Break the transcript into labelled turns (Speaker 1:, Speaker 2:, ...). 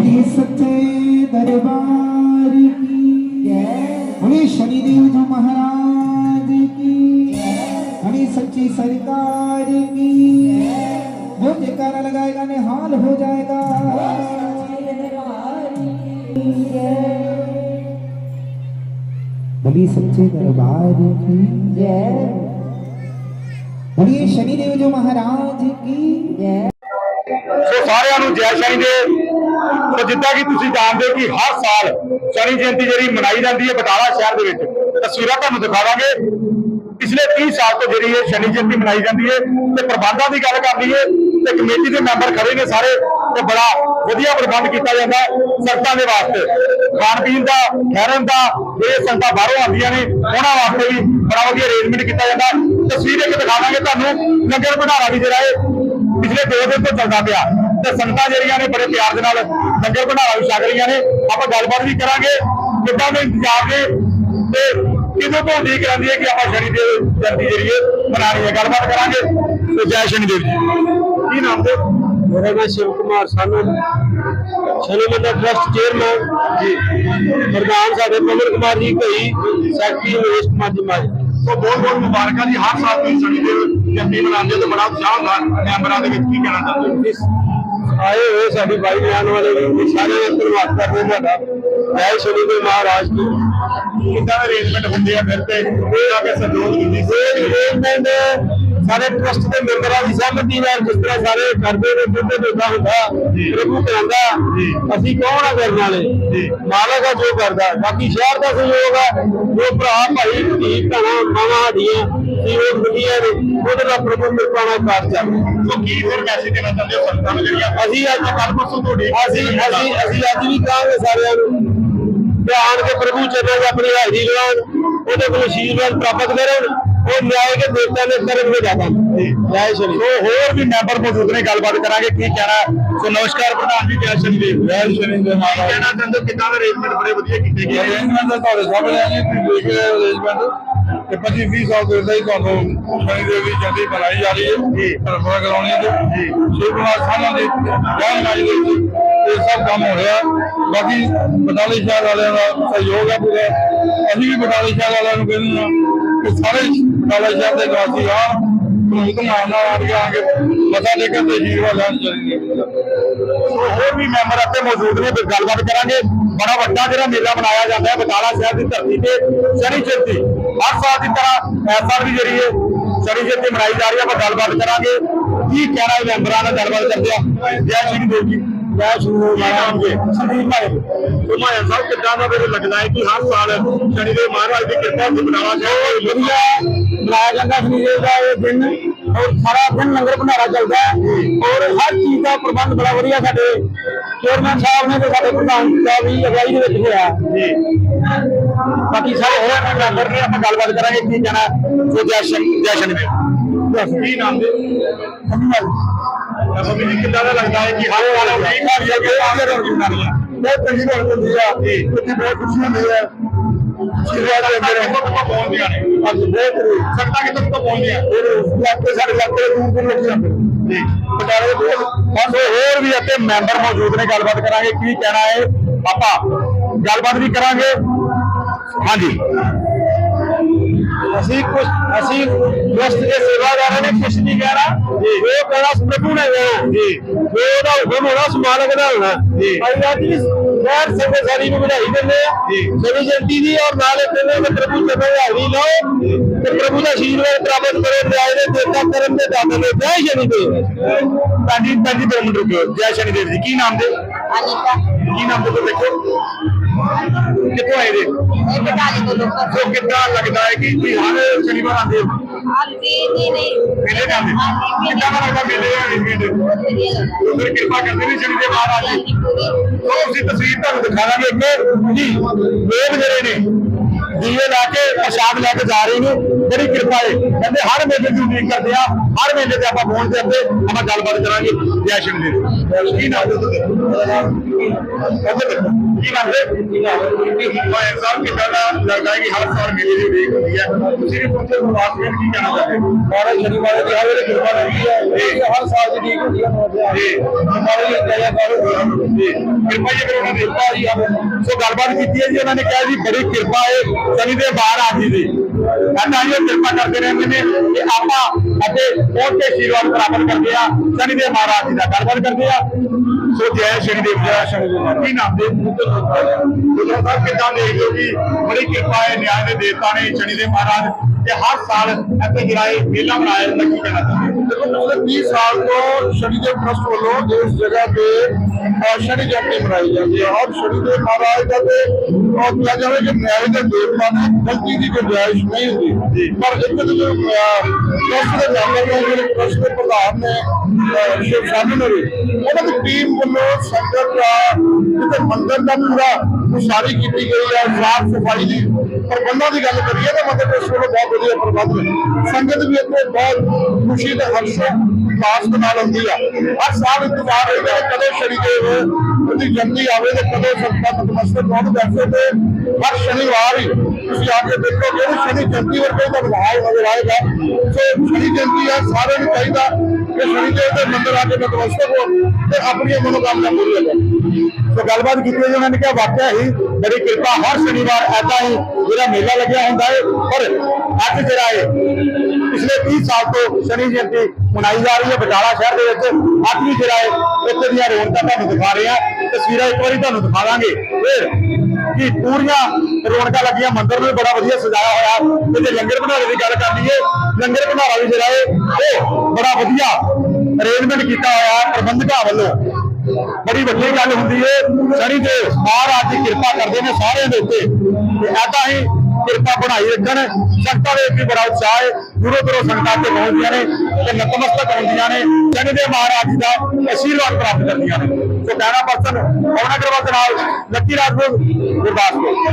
Speaker 1: बोलिए सच्चे दरबार की बोलिए शनिदेव जी महाराज की बोलिए सच्ची सरकार की जो जयकारा लगाएगा निहाल हो जाएगा बोलिए सच्चे दरबार की बोलिए शनिदेव जी महाराज की
Speaker 2: ਸੋ ਸਾਰਿਆਂ ਨੂੰ ਜੈ ਸ਼ਨੀ ਦੇ ਸੋ ਜਿੱਦਾਂ ਕਿ ਤੁਸੀਂ ਜਾਣਦੇ ਹੋ ਕਿ ਹਰ ਸਾਲ ਸ਼ਨੀ ਜਯੰਤੀ ਜਿਹੜੀ ਮਨਾਈ ਜਾਂਦੀ ਹੈ ਬਟਾਲਾ ਸ਼ਹਿਰ ਦੇ ਵਿੱਚ, ਤਸਵੀਰਾਂ ਤੁਹਾਨੂੰ ਦਿਖਾਵਾਂਗੇ। ਪਿਛਲੇ 30 ਸਾਲ ਤੋਂ ਜਿਹੜੀ ਇਹ ਸ਼ਨੀ ਜਯੰਤੀ ਮਨਾਈ ਜਾਂਦੀ ਹੈ ਤੇ ਪ੍ਰਬੰਧਾਂ ਦੀ ਗੱਲ ਕਰ ਲਈਏ ਤੇ ਕਮੇਟੀ ਦੇ ਮੈਂਬਰ ਖੜੇ ਨੇ ਸਾਰੇ ਤੇ ਬੜਾ ਵਧੀਆ ਪ੍ਰਬੰਧ ਕੀਤਾ ਜਾਂਦਾ ਸੰਗਤਾਂ ਦੇ ਵਾਸਤੇ। ਖਾਣ ਪੀਣ ਦਾ, ਠਹਿਰਨ ਦਾ, ਇਹ ਸੰਗਤਾਂ ਬਾਹਰੋਂ ਆਉਂਦੀਆਂ ਨੇ, ਉਹਨਾਂ ਵਾਸਤੇ ਵੀ ਬੜਾ ਵਧੀਆ ਅਰੇਂਜਮੈਂਟ ਕੀਤਾ ਜਾਂਦਾ ਤਸਵੀਰ ਇੱਕ ਦਿਖਾਵਾਂਗੇ ਤੁਹਾਨੂੰ, ਲੰਗਰ ਭੰਡਾਰਾ ਵੀ ਜਿਹੜਾ ਹੈ ਪਿਛਲੇ ਦੋ ਦਿਨ ਤੋਂ ਚੱਲਦਾ ਪਿਆ। ਤੇ ਸੰਗਤਾਂ ਜਿਹੜੀਆਂ ਨੇ ਬੜੇ ਪਿਆਰ ਦੇ ਨਾਲ ਲੰਗਰ ਭੰਡਾਰਾ ਵੀ ਛਕ ਰਹੀਆਂ ਨੇ। ਆਪਾਂ ਗੱਲਬਾਤ ਵੀ ਕਰਾਂਗੇ ਕਿੱਦਾਂ ਦੇ ਇੰਤਜ਼ਾਰ ਨੇ ਤੇ ਕਿਦੋਂ ਤੋਂ ਉਡੀਕ ਰਹਿੰਦੀ ਹੈ ਕਿ ਆਪਾਂ ਸ਼ਨੀ ਦੇ ਜਯੰਤੀ ਜਿਹੜੀ ਹੈ ਮਨਾਣੀ ਹੈ। ਗੱਲਬਾਤ ਕਰਾਂਗੇ। ਤੇ ਜੈ ਸ਼ਨੀ ਦੇਵ ਜੀ। ਕੀ ਨਾਮ ਤੇ
Speaker 3: ਮੇਰਾ ਨਾਮ ਸ਼ਿਵ ਕੁਮਾਰ ਸਾਨੂੰ। ਸ਼ਨੀ ਮੰਦਰ ਟਰਸਟ ਚੇਅਰਮੈਨ ਜੀ। ਪ੍ਰਧਾਨ ਸਾਡੇ ਪਵਨ ਕੁਮਾਰ ਜੀ ਭਈ ਸੈਕਟਰੀ ਨਰੇਸ਼ ਕੁਮਾਰ ਜੀ ਮਾਜ
Speaker 2: ਸੋ ਬਹੁਤ ਬਹੁਤ ਮੁਬਾਰਕਾਂ ਜੀ। ਹਰ ਸਾਲ ਤੁਸੀਂ ਸ਼ਨੀ ਦੇ ਜਯੰਤੀ ਮਨਾਉਂਦੇ ਹੋ ਤੇ ਬੜਾ ਉਤਸ਼ਾਹ ਹੁੰਦਾ ਮੈਂਬਰਾਂ ਦੇ ਵਿੱਚ ਕੀ ਕਹਿਣਾ ਚਾਹੁੰਦੇ ਹੋ?
Speaker 3: ਆਏ ਹੋਏ ਸਾਡੀ ਬਾਈ ਜਾਨ ਵਾਲੇ ਵੀ ਸਾਰੇ ਧੰਨਵਾਦ ਕਰਦੇ ਤੁਹਾਡਾ ਜੈ ਸ਼ਨੀ ਦੇ ਮਹਾਰਾਜ ਕੀ
Speaker 2: ਕਿੱਦਾਂ ਦੇ ਅਰੇਂਜਮੈਂਟ ਹੁੰਦੇ ਆ ਫਿਰ ਤੇ? ਇਹ ਆ ਕੇ ਸਹਿਯੋਗ ਦਿੰਦੀ
Speaker 3: ਇਹ ਅਰੇਂਜਮੈਂਟ ਸਾਰੇ ਟਰਸਟ ਦੇ ਮੈਂਬਰਾਂ ਦੀ ਸਹਿਮਤੀ ਨਾਲ ਜਿਸ ਤਰ੍ਹਾਂ ਸਾਰੇ ਕਰਦੇ ਨੇ ਜਿੱਦੇ ਦੋਦਾ ਹੁੰਦਾ। ਪ੍ਰਭੂ ਕਰਾਂਦਾ। ਅਸੀਂ ਕੌਣ ਆ ਕਰਨ ਵਾਲੇ
Speaker 2: ਜੀ।
Speaker 3: ਮਾਲਕ ਆ ਜੋ ਕਰਦਾ ਬਾਕੀ ਸ਼ਹਿਰ ਦਾ ਸਹਿਯੋਗ ਆ ਜੋ ਭਰਾ ਭਾਈ ਧੀ ਭੈਣਾਂ ਮਾਵਾਂ ਸਾਡੀਆਂ ਸਹਿਯੋਗ ਦਿੰਦੀਆਂ ਨੇ ਉਹਦੇ ਨਾਲ ਪ੍ਰਭੂ ਨਾਲ ਕਾਰ ਚੱਲਦਾ
Speaker 2: ਸੋ ਕੀ ਫਿਰ ਮੈਸੇਜ ਦੇਣਾ ਚਾਹੁੰਦੇ ਹੋ ਸੰਗਤਾਂ ਨੂੰ ਜਿਹੜੀਆਂ
Speaker 3: ਅਸੀਂ ਅੱਜ
Speaker 2: ਕੱਲ ਪਰਸੋਂ ਤੁਹਾਡੇ
Speaker 3: ਅਸੀਂ ਅਸੀਂ ਅਸੀਂ ਅੱਜ ਵੀ ਕਹਾਂਗੇ ਸਾਰਿਆਂ ਨੂੰ ਆਣ ਕੇ ਪ੍ਰਭੂ ਚਰਨਾਂ 'ਚ ਆਪਣੀ ਹਾਜ਼ਰੀ ਲਗਾਉਣ ਉਹਦੇ ਕੋਲ ਆਸ਼ੀਰਵਾਦ ਪ੍ਰਾਪਤ ਕਰਨ ਉਹ ਨਿਆਏ ਕੇ ਦੇਵਤਾ ਨੇ ਕਰਮ ਹੋ ਜਾਤਾ ਜੈ। ਸ਼੍ਰੀ
Speaker 2: ਸੋ ਹੋਰ ਵੀ ਮੈਂਬਰ ਮੌਜੂਦ ਨੇ ਗੱਲਬਾਤ ਕਰਾਂਗੇ ਕੀ ਕਹਿਣਾ। ਸੋ ਨਮਸਕਾਰ ਪ੍ਰਧਾਨ ਜੀ ਜੈ ਸ਼ਨੀ ਦੇਵ।
Speaker 3: ਜੈ ਸ਼੍ਰੀ ਦੇ
Speaker 2: ਕੀ ਕਹਿਣਾ ਚਾਹੁੰਦੇ ਦੇ ਅਰੇਂਜਮੈਂਟ ਬੜੇ ਵਧੀਆ ਕੀਤੇ ਗਏ
Speaker 3: ਅਰੇਂਜਮੈਂਟ ਤਾਂ ਤੁਹਾਡੇ ਸਾਹਮਣੇ ਆ ਜੀ ਤੁਸੀਂ ਦੇਖ ਰਹੇ ਹੋ ਅਰੇਂਜਮੈਂਟ ਤੇ 25 20 ਸਾਲ ਤੋਂ ਇਦਾਂ ਹੀ ਤੁਹਾਨੂੰ ਸ਼ਨੀ ਦੇਵ ਦੀ ਜਯੰਤੀ ਮਨਾਈ ਜਾ ਰਹੀ ਹੈ।
Speaker 2: ਜੀ।
Speaker 3: ਪਰੰਪਰਾ ਕਰਾਉਣੀ ਹੈ ਜੀ। ਸ਼ਿਵ ਕੁਮਾਰ ਸਾਨਾ ਦੇ ਜਨ ਨਾਜ ਦੇ ਇਹ ਸਭ ਕੰਮ ਹੋ ਰਿਹਾ। ਬਾਕੀ ਬਟਾਲੀ ਸ਼ਹਿਰ ਵਾਲਿਆਂ ਦਾ ਸਹਿਯੋਗ ਹੈ ਪੂਰਾ। ਅਸੀਂ ਵੀ ਬਟਾਲੀ ਸ਼ਹਿਰ ਵਾਲਿਆਂ ਨੂੰ ਕਹਿੰਦੇ ਹਾਂ। ਕਿ ਸਾਰੇ ਬਟਾਲਾ ਸ਼ਹਿਰ ਦੇ ਨਿਵਾਸੀ ਆ, ਭਗਵੰਤ ਮਾਨ ਨਾਲ ਆ ਕੇ ਆ ਕੇ ਮੱਥਾ ਟੇਕਣ ਤੇ ਜੀਵਾ ਲੈਣ ਚਾਹੀਦੀ
Speaker 2: ਹੋਰ ਵੀ ਮੈਂਬਰ ਇੱਥੇ ਮੌਜੂਦ ਨੇ ਤੇ ਗੱਲਬਾਤ ਕਰਾਂਗੇ। ਬੜਾ ਵੱਡਾ ਜਿਹੜਾ ਮੇਲਾ ਮਨਾਇਆ ਜਾਂਦਾ ਹੈ, ਬਟਾਲਾ ਸ਼ਹਿਰ ਦੀ ਧਰਤੀ ਤੇ ਸ਼ਨੀ ਜਯੰਤੀ ਹਰ ਸਾਲ ਦੀ ਤਰ੍ਹਾਂ ਇਸ ਸਾਲ ਵੀ ਜਿਹੜੀ ਹੈ, ਸ਼ਨੀ ਜਯੰਤੀ ਮਨਾਈ ਜਾ ਰਹੀ ਹੈ, ਆਪਾਂ ਗੱਲਬਾਤ ਕਰਾਂਗੇ। ਕੀ ਕਹਿਣਾ ਹੈ ਮੈਂਬਰਾਂ ਨਾਲ ਗੱਲਬਾਤ ਕਰਦੇ ਆ ਜੈ ਸ਼੍ਰੀ ਦੇਵ ਜੀ। ਜੈ ਸ਼੍ਰੀ ਨਾਮ ਜੀ। ਸੰਦੀਪ ਭਾਈ ਸੁਮਾਇਆ ਸਾਹਿਬ ਕਿੱਦਾਂ ਦਾ ਮੈਨੂੰ ਲੱਗਦਾ ਹੈ ਕਿ ਹਰ ਸਾਲ ਸ਼ਨੀ ਦੇਵ ਮਹਾਰਾਜ ਦੀ ਕਿਰਪਾ ਹੁੰਦੀ ਬਟਾਲਾ ਸ਼ਹਿਰ ਦੇ ਵਿੱਚ
Speaker 3: ਵਧੀਆ। ਮਨਾਇਆ ਜਾਂਦਾ ਸ਼ਨੀ ਦੇਵ ਦਾ ਇਹ ਦਿਨ। ਔਰ ਸਾਰਾ ਦਿਨ ਲੰਗਰ ਭੰਡਾਰਾ ਚੱਲਦਾ ਔਰ ਹਰ ਚੀਜ਼ ਦਾ ਪ੍ਰਬੰਧ ਬੜਾ ਵਧੀਆ ਸਾਡੇ ਚੇਅਰਮੈਨ ਸਾਹਿਬ ਨੇ ਤੇ ਸਾਡੇ ਪ੍ਰਧਾਨ ਸਾਹਿਬ ਦੀ ਅਗਵਾਈ ਦੇ ਵਿੱਚ ਹੋਇਆ
Speaker 2: ਜੀ। ਬਾਕੀ ਸਾਰੇ ਹੋਰ ਵੀ ਮੈਂਬਰ ਨੇ ਆਪਾਂ ਗੱਲਬਾਤ ਕਰਾਂਗੇ ਕੀ ਕਹਿਣਾ ਸੋ ਜੈ ਸ਼ਨੀ ਜੈ ਸ਼ਨੀ ਦੇਵ। ਕੀ ਨਾਮ ਦੇ ਅਸਲ ਵਿੱਚ ਕਿੱਦਾਂ ਦਾ ਲੱਗਦਾ ਹੈ ਕਿ ਹਰ ਸਾਲ ਉਡੀਕ ਆ ਰਹੀ ਹੈ ਕਿ ਆਗੇ ਰੋਜ਼ ਮਨਾਣੀ ਹੈ।
Speaker 3: ਬਹੁਤ ਚੰਗੀ ਗੱਲ ਹੁੰਦੀ ਆ।
Speaker 2: ਜੀ।
Speaker 3: ਕਿਉਂਕਿ ਬਹੁਤ ਖੁਸ਼ੀ ਹੁੰਦੀ ਹੈ ਸ਼ੁਰੂਆਤ ਦੇ ਅੰਦਰ
Speaker 2: ਕਿੱਥੋਂ ਕਿੱਥੋਂ ਪਹੁੰਚਦੀਆਂ ਨੇ?
Speaker 3: ਅੱਜ ਬਹੁਤ
Speaker 2: ਸੰਗਤਾਂ ਕਿੱਥੋਂ ਕਿੱਥੋਂ ਪਹੁੰਚਦੀਆਂ
Speaker 3: ਫਿਰ ਇਲਾਕੇ ਸਾਡੇ ਇਲਾਕੇ ਦੇ ਦੂਰ ਦੂਰ ਲੋਕੀ ਆਉਂਦੇ ਨੇ।
Speaker 2: ਜੀ। ਬਟਾਲੇ ਦੇ ਬਹੁਤ ਬਸ ਹੋਰ ਵੀ ਇੱਥੇ ਮੈਂਬਰ ਮੌਜੂਦ ਨੇ ਗੱਲਬਾਤ ਕਰਾਂਗੇ ਕੀ ਕਹਿਣਾ ਹੈ। ਆਪਾਂ ਗੱਲਬਾਤ ਵੀ ਕਰਾਂਗੇ। ਹਾਂਜੀ।
Speaker 3: ਅਸੀਂ ਕੁਝ ਅਸੀਂ ਟਰਸਟ ਦੇ ਸੇਵਾਦਾਰਾਂ ਨੇ ਕੁਝ ਨਹੀਂ ਕਹਿਣਾ। ਜੀ। ਉਹ ਕਹਿਣਾ ਪ੍ਰਭੂ ਨੇ ਕਹਿਣਾ।
Speaker 2: ਜੀ।
Speaker 3: ਜੋ ਉਹਦਾ ਹੁਕਮ ਹੋਣਾ ਸਮਾਲਕ ਦਾ ਹੋਣਾ।
Speaker 2: ਜੀ।
Speaker 3: ਅਸੀਂ ਅੱਜ ਵੀ ਸ਼ਹਿਰ ਸੰਗਤ ਸਾਰੀ ਨੂੰ ਵਧਾਈ ਦਿੰਦੇ ਆ।
Speaker 2: ਜੀ।
Speaker 3: ਸ਼ਨੀ ਜਯੰਤੀ ਦੀ ਔਰ ਨਾਲੇ ਕਹਿੰਦੇ ਕਿ ਪ੍ਰਭੂ ਚਰਨ ਦੀ ਹਾਜ਼ਰੀ ਲਓ। ਤੇ ਪ੍ਰਭੂ ਦਾ ਆਸ਼ੀਰਵਾਦ ਪ੍ਰਾਪਤ ਕਰੋ ਨਿਆਏ ਦੇ ਦੇਵਤਾ ਕਰਮ ਦੇ ਦਾਤਾ ਨੇ। ਜੈ ਸ਼ਨੀ ਦੇਵ
Speaker 2: ਪੰਜੀ ਪੰਜੀ ਦੋ ਮਿੰਟ ਰੁਕਿਓ ਜੈ ਸ਼ਨੀ ਦੇਵ ਜੀ ਕੀ ਨਾਮ ਦੇ
Speaker 4: ਅਨੀਤਾ।
Speaker 2: ਕੀ ਨਾਮ ਦੇ ਦੇਖੋ। ਕਿੱਥੋਂ ਆਏ ਦੇ
Speaker 4: ਬਟਾਲੇ ਤੋਂ ਲੋਕ
Speaker 2: ਸੋ ਕਿੱਦਾਂ ਲੱਗਦਾ ਹੈ ਕਿ ਤੁਸੀਂ ਹਰ ਸ਼ਨੀਵਾਰ ਆਉਂਦੇ ਹੋ?
Speaker 4: ਆਂਦੀ ਨਹੀਂ ਨਹੀਂ
Speaker 2: ਮੇਲੇ ਦੇ ਕਿੱਦਾਂ ਦਾ ਲੱਗਦਾ ਮੇਲੇ ਦੇ arrangement? ਫਿਰ ਕਿਰਪਾ ਕਰਦੇ ਨੇ ਸ਼ਨੀ ਦੇ ਬਾਹਰ ਆ ਜੀ
Speaker 4: ਹਾਂਜੀ ਪੂਰੀ
Speaker 2: ਸੋ ਅਸੀਂ ਤਸਵੀਰ ਤੁਹਾਨੂੰ ਦਿਖਾਵਾਂਗੇ ਇੱਕ ਜੀ ਲੋਕ ਜਿਹੜੇ ਨੇ ਦੀਵੇ ਲਾ ਕੇ, ਪ੍ਰਸ਼ਾਦ ਲੈ ਕੇ ਜਾ ਰਹੇ ਨੇ। ਬੜੀ ਕਿਰਪਾ ਹੈ ਕਹਿੰਦੇ ਹਰ ਮੇਲੇ ਦੀ ਉਡੀਕ ਕਰਦੇ ਆ ਹਰ ਮੇਲੇ ਤੇ ਆਪਾਂ ਹਾਂ ਤੇ ਆਪਾਂ ਗੱਲਬਾਤ ਕਰਾਂਗੇ। ਜੈ ਦੇਵ ਕੀ ਨਾਮ ਦੇਖੋ, ਕੀ ਨਾਮ ਹੈ? ਮੈਂ ਸਾਹਿਬ ਕਿੱਦਾਂ ਦਾ ਲੱਗਦਾ ਕਿ ਹਰ ਸਾਲ ਮੇਲੇ ਦੀ ਉਡੀਕ ਹੁੰਦੀ ਹੈ? ਤੁਸੀਂ ਵੀ ਕੀ ਕਹਿਣਾ ਚਾਹੁੰਦੇ?
Speaker 3: ਮਹਾਰਾਜ ਸ਼ਨੀਵਾਰ ਦੀ ਹਾਜ਼ਰ ਕਿਰਪਾ ਰਹੀ ਹੈ। ਇਹ ਹਰ ਸਾਲ ਦੀ ਠੀਕ ਹੁੰਦੀ ਹੈ
Speaker 2: ਜੀ।
Speaker 3: ਹਮਾਰੇ ਲਈ ਜਇਆ ਕਰੋ।
Speaker 2: ਜੀ। ਕਿਰਪਾ ਜੀ ਫਿਰ ਉਹਨਾਂ ਦੀ। ਕਿਰਪਾ ਜੀ ਸੋ ਗੱਲਬਾਤ ਕੀਤੀ ਹੈ ਜੀ ਉਹਨਾਂ ਨੇ ਕਿਹਾ ਜੀ ਬੜੀ ਕਿਰਪਾ ਹੈ ਸ਼ਨੀ ਦੇ ਬਾਹਰ ਆ ਜੀ। ਦੀ ਕਹਿੰਦਾ ਜੀ ਕਿਰਪਾ ਕਰਦੇ ਰਹਿੰਦੇ ਨੇ ਕਿ ਆਪਾਂ ਅਤੇ ਪਹੁੰਚ ਕੇ ਆਸ਼ੀਰਵਾਦ ਪ੍ਰਾਪਤ ਕਰਦੇ ਆ, ਸ਼ਨੀ ਦੇ ਮਹਾਰਾਜ ਜੀ ਦਾ ਗੱਲਬਾਤ ਕਰਦੇ ਆ। ਸੋ ਜੈ ਸ਼ਨੀ ਦੇਵ ਜੈ ਸ਼ਨੀ ਦੇਵ ਕੀ ਨਾਮ ਦੇ? ਗੁਰੂ ਸਾਹਿਬ ਕਿਦਾਂ ਦੇਖਦੇ ਹੋ ਕਿ ਬੜੀ ਕਿਰਪਾ ਹੈ ਨਿਆਂ ਦੇ ਦੇਵਤਾ ਨੇ, ਸ਼ਨੀ ਦੇ ਮਹਾਰਾਜ ਤੇ ਹਰ ਸਾਲ ਇੱਥੇ ਜਿਹੜਾ ਇਹ ਮੇਲਾ ਮਨਾਇਆ ਜਾਂਦਾ, ਕੀ ਕਹਿਣਾ ਚਾਹੁੰਦੇ ਹੋ?
Speaker 3: ਦੇਖੋ ਪਿਛਲੇ 30 ਸਾਲ ਤੋਂ ਸ਼ਨੀਦੇਵ ਟਰਸਟ ਵੱਲੋਂ ਇਸ ਜਗ੍ਹਾ ਤੇ ਸ਼ਨੀ ਜਯੰਤੀ ਮਨਾਈ ਜਾਂਦੀ ਹੈ। ਔਰ ਸ਼ਨੀਦੇਵ ਮਹਾਰਾਜ ਦਾ ਤੇ ਉਹ ਕਿਹਾ ਜਾਵੇ ਕਿ ਨਿਆਂ ਦੇ ਦੇਵਤਾ ਨੇ, ਗਲਤੀ ਦੀ ਗੁੰਜਾਇਸ਼ ਨਹੀਂ ਹੁੰਦੀ। ਪਰ ਇੱਕ ਜਦੋਂ ਟਰਸਟ ਦੇ ਮੈਂਬਰ ਨੇ ਜਿਹੜੇ ਟਰਸਟ ਦੇ ਪ੍ਰਧਾਨ ਨੇ ਸ਼ਿਵ ਸਾਧੂ ਨੇ, ਉਹਨਾਂ ਦੀ ਟੀਮ ਵੱਲੋਂ ਸੰਗਤ ਦਾ, ਜਿੱਥੇ ਮੰਦਿਰ ਦਾ ਪੂਰਾ ਉਸਾਰੀ ਕੀਤੀ ਗਈ ਹੈ, ਸਾਫ਼ ਸਫ਼ਾਈ ਦੀ ਪ੍ਰਬੰਧਾਂ ਦੀ ਗੱਲ ਕਰੀਏ ਤਾਂ ਮਤਲਬ ਇਸ ਵੱਲੋਂ ਬਹੁਤ ਵਧੀਆ ਪ੍ਰਬੰਧ ਨੇ। ਸੰਗਤ ਵੀ ਇੱਥੇ ਬਹੁਤ ਖੁਸ਼ੀ ਤੇ ਹਰਸ਼ੋ ਉਲਾਸ ਦੇ ਨਾਲ ਹੁੰਦੀ ਆ। ਹਰ ਸਾਲ ਇੰਤਜ਼ਾਰ ਰਹਿੰਦਾ ਹੈ ਕਦੋਂ ਸ਼ਨੀ ਦੇਵ ਉਹਦੀ ਜਨਮੀ ਆਵੇ ਤੇ ਕਦੋਂ ਸੰਗਤਾਂ ਨਤਮਸਤਕ ਹੋਣ ਵੈਸੇ ਤੇ ਹਰ ਸ਼ਨੀਵਾਰ ਹੀ ਤੁਸੀਂ ਆ ਕੇ ਦੇਖੋ, ਜਿਹੜੀ ਸ਼ਨੀ ਜਯੰਤੀ ਵਰਗੇ ਦਾ ਤੁਹਾਨੂੰ ਮਾਹੌਲ ਨਜ਼ਰ ਆਏਗਾ, ਸੋ ਸ਼ਨੀ ਜਯੰਤੀ ਆ, ਸਾਰਿਆਂ ਨੂੰ ਚਾਹੀਦਾ ਕਿ ਸ਼ਨੀ ਦੇਵ ਦੇ ਮੰਦਿਰ ਆ ਕੇ ਨਤਮਸਤਕ ਹੋ ਤੇ ਆਪਣੀਆਂ ਮਨੋਕਾਮਨਾ ਪੂਰੀਆਂ ਕਰੋ
Speaker 2: ਸੋ ਗੱਲਬਾਤ ਕੀਤੀ ਜੀ ਉਹਨਾਂ ਨੇ ਕਿਹਾ, ਵਾਕਿਆ ਹੀ ਬੜੀ ਕਿਰਪਾ ਹਰ ਸ਼ਨੀਵਾਰ ਐਦਾਂ ਹੀ ਜਿਹੜਾ ਮੇਲਾ ਲੱਗਿਆ ਹੁੰਦਾ ਹੈ ਪਰ ਅੱਜ ਜਿਹੜਾ ਹੈ ਪਿਛਲੇ 30 ਸਾਲ ਤੋਂ ਸ਼ਨੀ ਜਯੰਤੀ ਮਨਾਈ ਜਾ ਰਹੀ ਹੈ ਬਟਾਲਾ ਸ਼ਹਿਰ ਦੇ ਵਿੱਚ। ਅੱਜ ਵੀ ਜਿਹੜਾ ਹੈ ਇੱਥੇ ਦੀਆਂ ਰੌਣਕਾਂ ਤੁਹਾਨੂੰ ਦਿਖਾ ਰਹੇ ਹਾਂ। ਤਸਵੀਰਾਂ ਇੱਕ ਵਾਰੀ ਤੁਹਾਨੂੰ ਦਿਖਾ ਦਾਂਗੇ। ਫਿਰ ਕਿ ਪੂਰੀਆਂ ਰੌਣਕਾਂ ਲੱਗੀਆਂ, ਮੰਦਿਰ ਨੂੰ ਵੀ ਬੜਾ ਵਧੀਆ ਸਜਾਇਆ ਹੋਇਆ। ਤੇ ਜੇ ਲੰਗਰ ਭੰਡਾਰੇ ਦੀ ਗੱਲ ਕਰ ਲਈਏ, ਲੰਗਰ ਭੰਡਾਰਾ ਵੀ ਜਿਹੜਾ ਹੈ ਉਹ ਬੜਾ ਵਧੀਆ ਅਰੇਂਜਮੈਂਟ ਕੀਤਾ ਹੋਇਆ ਪ੍ਰਬੰਧਕਾਂ ਵੱਲੋਂ। ਬੜੀ ਵੱਡੀ ਗੱਲ ਹੁੰਦੀ ਹੈ ਸ਼ਨੀ ਦੇ ਮਹਾਰਾਜ ਦੀ ਕਿਰਪਾ ਕਰਦੇ ਨੇ ਸਾਰਿਆਂ ਦੇ ਉੱਤੇ। ਤੇ ਐਦਾਂ ਹੀ ਕਿਰਪਾ ਬਣਾਈ ਰੱਖਣ, ਸੰਗਤਾਂ ਦੇ ਵੀ ਬੜਾ ਉਤਸ਼ਾਹ ਹੈ ਦੂਰੋਂ ਦੂਰੋਂ ਸੰਗਤਾਂ ਤੇ ਪਹੁੰਚਦੀਆਂ ਨੇ ਤੇ ਨਤਮਸਤਕ ਹੁੰਦੀਆਂ ਨੇ ਸ਼ਨੀ ਦੇ ਮਹਾਰਾਜ ਜੀ ਦਾ ਆਸ਼ੀਰਵਾਦ ਪ੍ਰਾਪਤ ਕਰਦੀਆਂ ਨੇ। ਸੋ ਕਹਿਣਾ ਪਰਸਨ ਪਵਨ ਅਗਰਵਾਲ ਦੇ ਨਾਲ ਲੱਕੀ ਰਾਜਪੂਤ ਗੁਰਦਾਸਪੁਰ